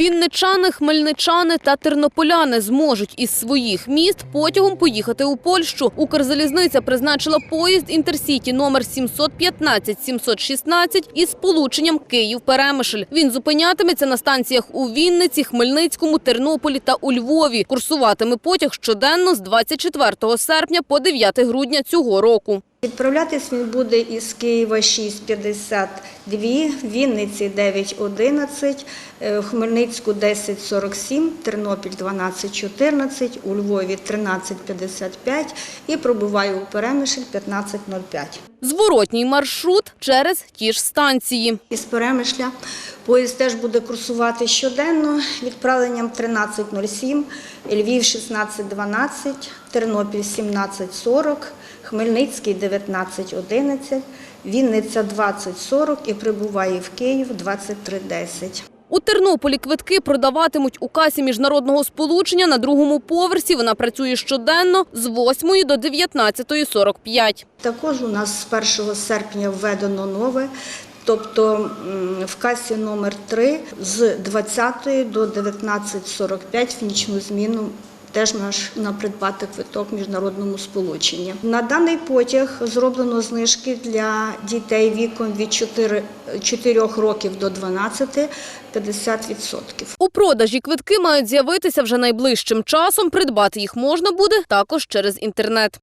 Вінничани, хмельничани та тернополяни зможуть із своїх міст потягом поїхати у Польщу. Укрзалізниця призначила поїзд інтерсіті номер 715-716 із сполученням Київ-Перемишль. Він зупинятиметься на станціях у Вінниці, Хмельницькому, Тернополі та у Львові. Курсуватиме потяг щоденно з 24 серпня по 9 грудня цього року. Відправлятись він буде із Києва 6,52, Вінниці 9,11, е, Хмельницьку 10,47, Тернопіль 12,14, у Львові 13,55 і пробуває у Перемишль 15,05. Зворотній маршрут через ті ж станції. Із Перемишля поїзд теж буде курсувати щоденно відправленням 13.07, Львів 16.12, Тернопіль 17.40, Хмельницький 19.11, Вінниця 20.40 і прибуває в Київ 23.10. У Тернополі квитки продаватимуть у касі міжнародного сполучення на другому поверсі. Вона працює щоденно з 8 до 19.45. Також у нас з 1 серпня введено нове, тобто в касі номер 3 з 20 до 19.45 в нічну зміну теж можна придбати квиток в міжнародному сполученні. На даний потяг зроблено знижки для дітей віком від 4, 4 років до 12 50%. У продажі квитки мають з'явитися вже найближчим часом. Придбати їх можна буде також через інтернет.